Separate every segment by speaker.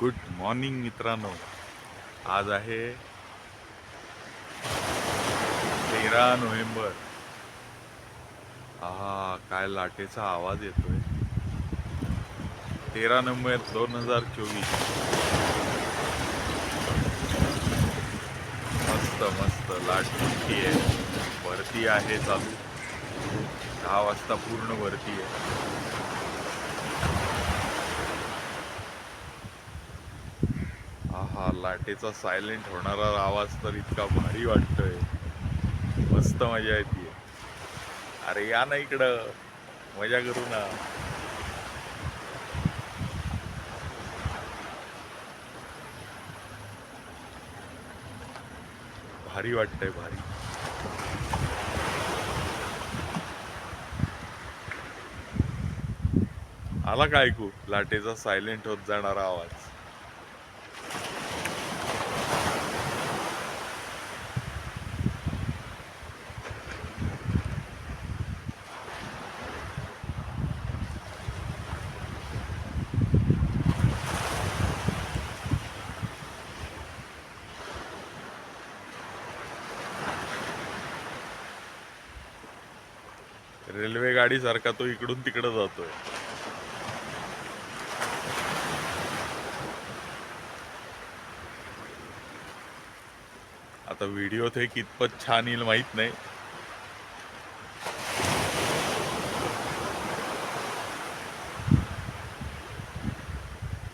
Speaker 1: Good morning मित्रांनो. आज आहे तेरा नोव्हेंबर. हा काय लाटेचा आवाज येतोय. तेरा नोव्हेंबर दोन हजार चोवीस. मस्त मस्त. लाट मोठी आहे. भरती आहे चालू. दहा वाजता पूर्ण भरती आहे. हा लाटेचा सायलेंट होणारा आवाज तर इतका भारी वाटतोय. मस्त मजा येते. अरे या ना इकडं. मजा करू ना. भारी वाटतंय भारी. आला का ऐकू? लाटेचा सायलेंट होत जाणारा आवाज. रेल्वे गाडी सारखा तो इकडून तिकडे जातोय. आता व्हिडिओ ते कितपत छान येईल माहीत नाही.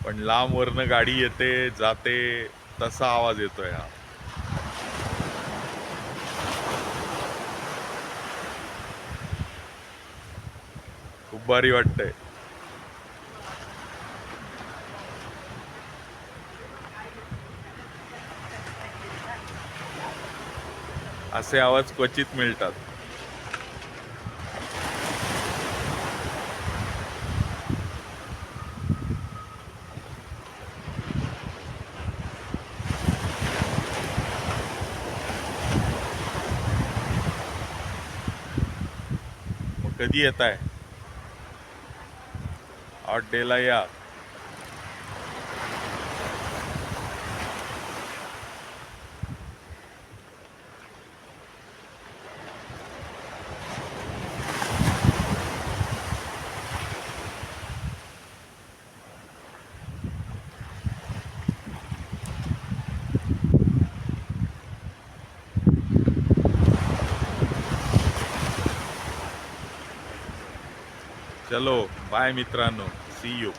Speaker 1: पण लांबवरनं गाडी येते जाते तसा आवाज येतोय हा. खूप भारी वाटतंय. असे आवाज क्वचित मिळतात. मग कधी येत आहे आठ डेला या चलो बाय मित्रांनो. C you